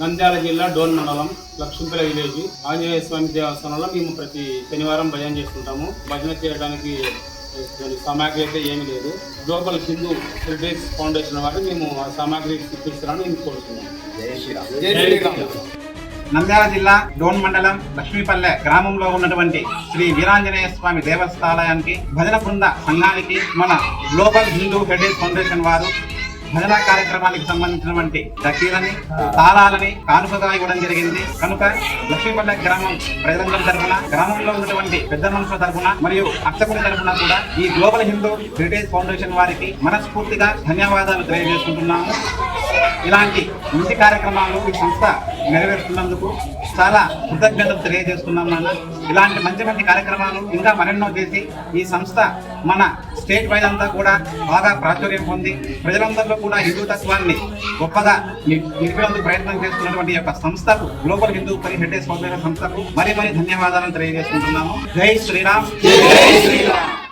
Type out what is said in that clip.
నంద్యాల జిల్లా డోన్ మండలం లక్ష్మీపల్లి విలేజ్ ఆంజనేయ స్వామి దేవస్థానంలో మేము ప్రతి శనివారం భజన చేసుకుంటాము భజన చేయడానికి సామాగ్రి అయితే ఏమీ లేదు. గ్లోబల్ హిందూ హెరిటేజ్ ఫౌండేషన్ వారు మేము ఆ సామాగ్రి కోరుతున్నాను జై శ్రీరామ్. నంద్యాల జిల్లా డోన్ మండలం లక్ష్మీపల్లె గ్రామంలో ఉన్నటువంటి శ్రీ వీరాంజనేయ స్వామి దేవస్థాలయానికి భజన బృంద సంఘానికి మన గ్లోబల్ హిందూ హెరిటేజ్ ఫౌండేషన్ వారు భజన కార్యక్రమానికి సంబంధించినటువంటి డక్కీలని తాళాలని కానుకగా ఇవ్వడం జరిగింది. కనుక లక్ష్మీపల్లె గ్రామం ప్రజలందరి తరఫున గ్రామంలో ఉన్నటువంటి పెద్ద మనుషుల తరఫున మరియు అర్చకుల తరఫున కూడా ఈ గ్లోబల్ హిందూ హెరిటేజ్ ఫౌండేషన్ వారికి మనస్ఫూర్తిగా ధన్యవాదాలు తెలియజేసుకుంటున్నాము. ఇలాంటి మంచి కార్యక్రమాలు ఈ సంస్థ నెరవేరుతున్నందుకు చాలా కృతజ్ఞతలు తెలియజేస్తున్నాం నాన్న. ఇలాంటి మంచి మంచి కార్యక్రమాలు ఇంకా మరెన్నో చేసి ఈ సంస్థ మన స్టేట్ వైజ్ అంతా కూడా బాగా ప్రాచుర్యం పొంది ప్రజలందరిలో కూడా హిందూ తత్వాన్ని గొప్పగా నిలిపేందుకు ప్రయత్నం చేస్తున్నటువంటి యొక్క సంస్థకు గ్లోబల్ హిందూ పని హెరిటేజ్ సంస్థకు మరి మరి ధన్యవాదాలను తెలియజేసుకుంటున్నాము. జై శ్రీరామ్. జై శ్రీరామ్.